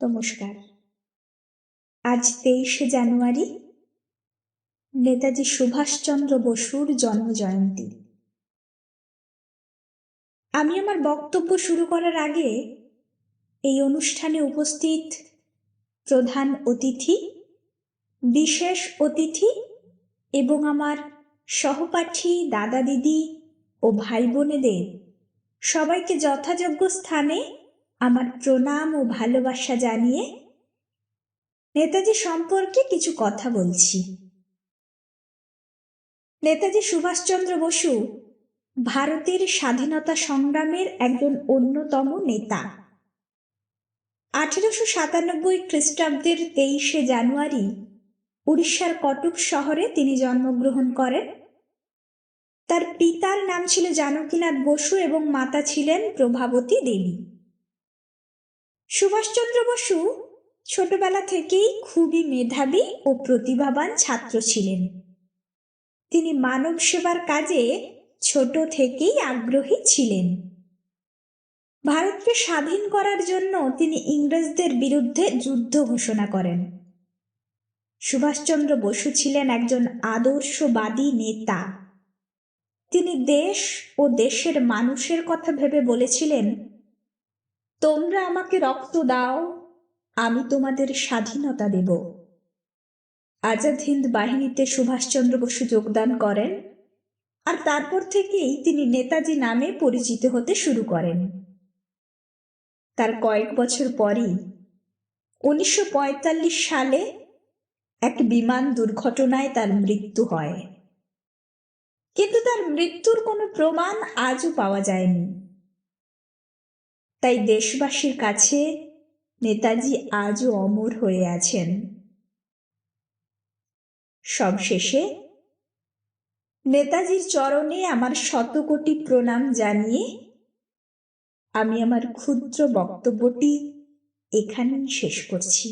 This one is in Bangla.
নমস্কার। আজ তেইশে জানুয়ারি, নেতাজি সুভাষচন্দ্র বসুর জন্মজয়ন্তী। আমি আমার বক্তব্য শুরু করার আগে এই অনুষ্ঠানে উপস্থিত প্রধান অতিথি, বিশেষ অতিথি এবং আমার সহপাঠী দাদা দিদি ও ভাই বোনেদের সবাইকে যথাযোগ্য স্থানে আমার প্রণাম ও ভালোবাসা জানিয়ে নেতাজি সম্পর্কে কিছু কথা বলছি। নেতাজি সুভাষচন্দ্র বসু ভারতের স্বাধীনতা সংগ্রামের একজন অন্যতম নেতা। আঠেরোশো সাতানব্বই খ্রিস্টাব্দের তেইশে জানুয়ারি উড়িষ্যার কটক শহরে তিনি জন্মগ্রহণ করেন। তার পিতার নাম ছিল জানকীনাথ বসু এবং মাতা ছিলেন প্রভাবতী দেবী। সুভাষচন্দ্র বসু ছোটবেলা থেকেই খুবই মেধাবী ও প্রতিভাবান ছাত্র ছিলেন। তিনি মানব সেবার কাজে ছোট থেকেই আগ্রহী ছিলেন। ভারতকে স্বাধীন করার জন্য তিনি ইংরেজদের বিরুদ্ধে যুদ্ধ ঘোষণা করেন। সুভাষচন্দ্র বসু ছিলেন একজন আদর্শবাদী নেতা। তিনি দেশ ও দেশের মানুষের কথা ভেবে বলেছিলেন তোমরা আমাকে রক্ত দাও, আমি তোমাদের স্বাধীনতা দেব। আজাদ হিন্দ বাহিনীতে সুভাষচন্দ্র বসু যোগদান করেন, আর তারপর থেকেই তিনি নেতাজি নামে পরিচিত হতে শুরু করেন। তার কয়েক বছর পরই উনিশশো পঁয়তাল্লিশ সালে এক বিমান দুর্ঘটনায় তার মৃত্যু হয়। কিন্তু তার মৃত্যুর কোনো প্রমাণ আজও পাওয়া যায়নি। তাই দেশবাসীর কাছে নেতাজি আজও অমর হয়ে আছেন। সবশেষে নেতাজির চরণে আমার শতকোটি প্রণাম জানিয়ে আমি আমার ক্ষুদ্র বক্তব্যটি এখানেই শেষ করছি।